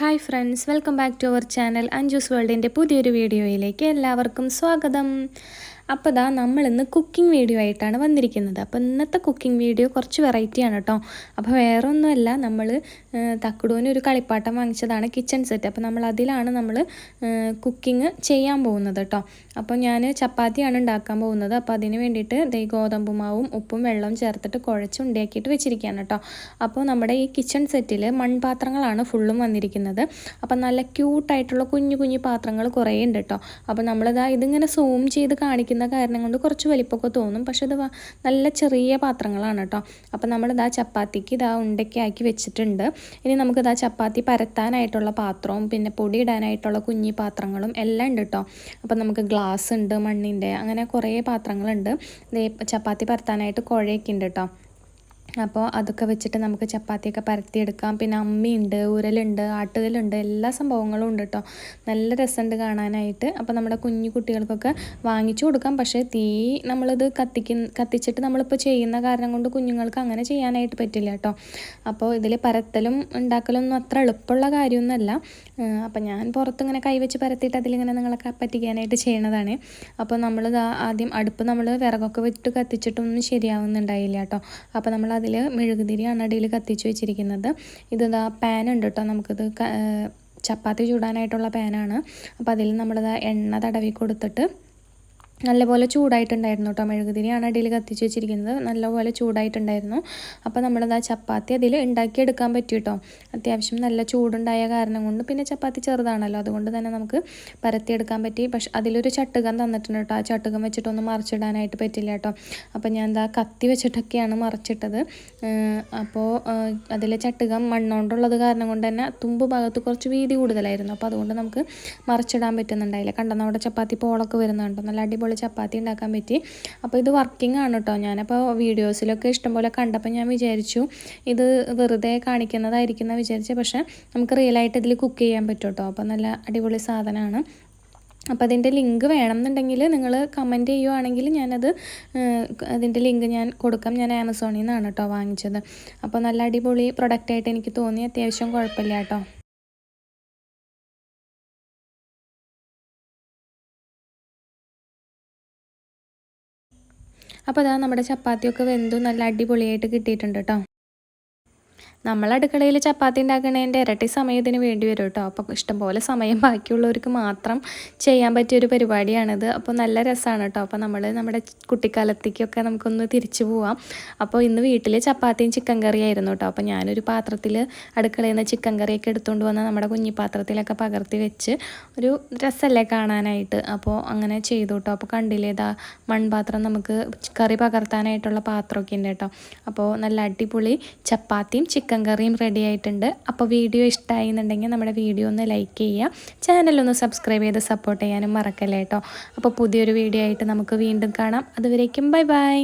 Hi friends welcome back to our channel Anju's വേൾഡിന്റെ പുതിയൊരു വീഡിയോയിലേക്ക് എല്ലാവർക്കും സ്വാഗതം. അപ്പോൾ ഇതാ നമ്മളിന്ന് കുക്കിംഗ് വീഡിയോ ആയിട്ടാണ് വന്നിരിക്കുന്നത്. അപ്പോൾ ഇന്നത്തെ കുക്കിംഗ് വീഡിയോ കുറച്ച് വെറൈറ്റിയാണ് കേട്ടോ അപ്പോൾ വേറെ ഒന്നുമല്ല നമ്മൾ തക്കുടൂന് ഒരു കളിപ്പാട്ടം വാങ്ങിച്ചതാണ് കിച്ചൺ സെറ്റ് അപ്പോൾ നമ്മൾ അതിലാണ് നമ്മൾ കുക്കിംഗ് ചെയ്യാൻ പോകുന്നത് കേട്ടോ അപ്പോൾ ഞാൻ ചപ്പാത്തിയാണ് ഉണ്ടാക്കാൻ പോകുന്നത്. അപ്പോൾ അതിന് വേണ്ടിയിട്ട് ദൈ ഗോതമ്പ് മാവും ഉപ്പും വെള്ളവും ചേർത്തിട്ട് കുഴച്ച് ഉണ്ടാക്കിയിട്ട് വെച്ചിരിക്കുകയാണ് കേട്ടോ അപ്പോൾ നമ്മുടെ ഈ കിച്ചൺ സെറ്റിൽ മൺപാത്രങ്ങളാണ് ഫുള്ളും വന്നിരിക്കുന്നത്. അപ്പോൾ നല്ല ക്യൂട്ടായിട്ടുള്ള കുഞ്ഞു കുഞ്ഞു പാത്രങ്ങൾ കുറേ ഉണ്ട് കേട്ടോ അപ്പോൾ നമ്മളിതാ ഇതിങ്ങനെ സൂം ചെയ്ത് കാണിക്കുന്ന കാരണം കൊണ്ട് കുറച്ച് വലിപ്പമൊക്കെ തോന്നും. പക്ഷെ ഇത് നല്ല ചെറിയ പാത്രങ്ങളാണ് കേട്ടോ അപ്പോൾ നമ്മളിതാ ചപ്പാത്തിക്ക് ഇതാ ഉണ്ടയ്ക്ക് ആക്കി വെച്ചിട്ടുണ്ട്. ഇനി നമുക്കിതാ ചപ്പാത്തി പരത്താനായിട്ടുള്ള പാത്രവും പിന്നെ പൊടി ഇടാനായിട്ടുള്ള കുഞ്ഞി പാത്രങ്ങളും എല്ലാം ഉണ്ട് കേട്ടോ അപ്പോൾ നമുക്ക് ഗ്ലാസ് ഉണ്ട് മണ്ണിന്റെ അങ്ങനെ കുറേ പാത്രങ്ങളുണ്ട്. ചപ്പാത്തി പരത്താനായിട്ട് കുഴയൊക്കെ ഉണ്ട് കേട്ടോ അപ്പോൾ അതൊക്കെ വെച്ചിട്ട് നമുക്ക് ചപ്പാത്തിയൊക്കെ പരത്തിയെടുക്കാം. പിന്നെ അമ്മിയുണ്ട് ഉരലുണ്ട് ആട്ടുകലുണ്ട് എല്ലാ സംഭവങ്ങളും ഉണ്ട് കേട്ടോ. നല്ല രസമുണ്ട് കാണാനായിട്ട്. അപ്പോൾ നമ്മുടെ കുഞ്ഞു കുട്ടികൾക്കൊക്കെ വാങ്ങിച്ചു കൊടുക്കാം. പക്ഷേ തീ നമ്മളിത് കത്തിക്കുന്ന കത്തിച്ചിട്ട് നമ്മളിപ്പോൾ ചെയ്യുന്ന കാരണം കൊണ്ട് കുഞ്ഞുങ്ങൾക്ക് അങ്ങനെ ചെയ്യാനായിട്ട് പറ്റില്ല കേട്ടോ. അപ്പോൾ ഇതിൽ പരത്തലും ഉണ്ടാക്കലൊന്നും അത്ര എളുപ്പമുള്ള കാര്യമൊന്നുമല്ല അപ്പോൾ ഞാൻ പുറത്തിങ്ങനെ കൈവച്ച് പരത്തിയിട്ട് അതിലിങ്ങനെ നിങ്ങളെ പറ്റിക്കാനായിട്ട് ചെയ്യണതാണ്. അപ്പോൾ നമ്മളിത് ആദ്യം അടുപ്പ് നമ്മൾ വിറകൊക്കെ വിട്ട് കത്തിച്ചിട്ടൊന്നും ശരിയാവുന്നുണ്ടായില്ല കേട്ടോ. അപ്പോൾ നമ്മൾ അതിൽ മെഴുകുതിരിയാണ് അടിയിൽ കത്തിച്ച് വെച്ചിരിക്കുന്നത്. ഇതാ പാൻ ഉണ്ട് കേട്ടോ. നമുക്കിത് ചപ്പാത്തി ചൂടാനായിട്ടുള്ള പാനാണ്. അപ്പോൾ അതിൽ നമ്മളിത് എണ്ണ തടവി കൊടുത്തിട്ട് നല്ലപോലെ ചൂടായിട്ടുണ്ടായിരുന്നു കേട്ടോ മെഴുകുതിരിയാണ് അടിയിൽ കത്തിച്ച് വെച്ചിരിക്കുന്നത്. നല്ലപോലെ ചൂടായിട്ടുണ്ടായിരുന്നു. അപ്പോൾ നമ്മളത് ആ ചപ്പാത്തി അതിൽ ഉണ്ടാക്കിയെടുക്കാൻ പറ്റും കേട്ടോ. അത്യാവശ്യം നല്ല ചൂടുണ്ടായ കാരണം കൊണ്ട് പിന്നെ ചപ്പാത്തി ചെറുതാണല്ലോ. അതുകൊണ്ട് തന്നെ നമുക്ക് പരത്തിയെടുക്കാൻ പറ്റി. പക്ഷെ അതിലൊരു ചട്ടുകം തന്നിട്ടുണ്ട് കേട്ടോ. ആ ചട്ടുകം വെച്ചിട്ടൊന്നും മറിച്ചിടാനായിട്ട് പറ്റില്ല കേട്ടോ. അപ്പോൾ ഞാൻ എന്താ കത്തി വെച്ചിട്ടൊക്കെയാണ് മറിച്ചിട്ടത്. അപ്പോൾ അതിലെ ചട്ടുകം മണ്ണുകൊണ്ടുള്ളത് കാരണം കൊണ്ട് തന്നെ തുമ്പ് ഭാഗത്ത് കുറച്ച് വീതി കൂടുതലായിരുന്നു. അപ്പോൾ അതുകൊണ്ട് നമുക്ക് മറിച്ചിടാൻ പറ്റുന്നുണ്ടായില്ല. കണ്ടെന്നവിടെ ചപ്പാത്തി പോളൊക്കെ വരുന്നുണ്ടോ? നല്ല അടിപൊളി അടിപൊളി ചപ്പാത്തി ഉണ്ടാക്കാൻ പറ്റി. അപ്പോൾ ഇത് വർക്കിംഗ് ആണ് കേട്ടോ ഞാനപ്പോൾ വീഡിയോസിലൊക്കെ ഇഷ്ടംപോലെ കണ്ടപ്പോൾ ഞാൻ വിചാരിച്ചു ഇത് വെറുതെ കാണിക്കുന്നതായിരിക്കും എന്ന് വിചാരിച്ചു. പക്ഷേ നമുക്ക് റിയൽ ആയിട്ട് ഇതിൽ കുക്ക് ചെയ്യാൻ പറ്റും കേട്ടോ അപ്പോൾ നല്ല അടിപൊളി സാധനമാണ് അപ്പോൾ അതിന്റെ ലിങ്ക് വേണമെന്നുണ്ടെങ്കിൽ നിങ്ങൾ കമന്റ് ചെയ്യുവാണെങ്കിൽ ഞാനത് അതിന്റെ ലിങ്ക് ഞാൻ കൊടുക്കാം. ഞാൻ ആമസോണിൽ നിന്നാണ് കേട്ടോ വാങ്ങിച്ചത്. അപ്പോൾ നല്ല അടിപൊളി പ്രൊഡക്റ്റായിട്ട് എനിക്ക് തോന്നി. അത്യാവശ്യം കുഴപ്പമില്ല കേട്ടോ അപ്പോൾ അതാ നമ്മുടെ ചപ്പാത്തിയൊക്കെ വെന്തു നല്ല അടിപൊളിയായിട്ട് കിട്ടിയിട്ടുണ്ട് കേട്ടോ. നമ്മൾ അടുക്കളയിൽ ചപ്പാത്തി ഉണ്ടാക്കുന്നതിന്റെ ഇരട്ടി സമയത്തിന് വേണ്ടി വരും കേട്ടോ. അപ്പോൾ ഇഷ്ടംപോലെ സമയം ബാക്കിയുള്ളവർക്ക് മാത്രം ചെയ്യാൻ പറ്റിയൊരു പരിപാടിയാണിത്. അപ്പോൾ നല്ല രസമാണ് കേട്ടോ. അപ്പോൾ നമ്മൾ നമ്മുടെ കുട്ടിക്കാലത്തേക്കൊക്കെ നമുക്കൊന്ന് തിരിച്ചു പോവാം. അപ്പോൾ ഇന്ന് വീട്ടിൽ ചപ്പാത്തിയും ചിക്കൻ കറിയായിരുന്നു കേട്ടോ. അപ്പോൾ ഞാനൊരു പാത്രത്തിൽ അടുക്കളയിൽ നിന്ന് ചിക്കൻ കറിയൊക്കെ എടുത്തുകൊണ്ട് വന്ന് നമ്മുടെ കുഞ്ഞി പാത്രത്തിലൊക്കെ പകർത്തി വെച്ച് ഒരു രസമല്ലേ കാണാനായിട്ട്. അപ്പോൾ അങ്ങനെ ചെയ്തു കേട്ടോ. അപ്പോൾ കണ്ടില്ലേതാ മൺപാത്രം നമുക്ക് കറി പകർത്താനായിട്ടുള്ള പാത്രമൊക്കെ ഉണ്ട് കേട്ടോ. അപ്പോൾ നല്ല അടിപൊളി ചപ്പാത്തിയും ചിക്കൻ ചിക്കൻ കറിയും റെഡി ആയിട്ടുണ്ട്. അപ്പോൾ വീഡിയോ ഇഷ്ടമായി എന്നുണ്ടെങ്കിൽ നമ്മുടെ വീഡിയോ ഒന്ന് ലൈക്ക് ചെയ്യുക. ചാനലൊന്ന് സബ്സ്ക്രൈബ് ചെയ്ത് സപ്പോർട്ട് ചെയ്യാനും മറക്കല്ലേ കേട്ടോ അപ്പോൾ പുതിയൊരു വീഡിയോ ആയിട്ട് നമുക്ക് വീണ്ടും കാണാം. അതുവരേക്കും ബൈ ബൈ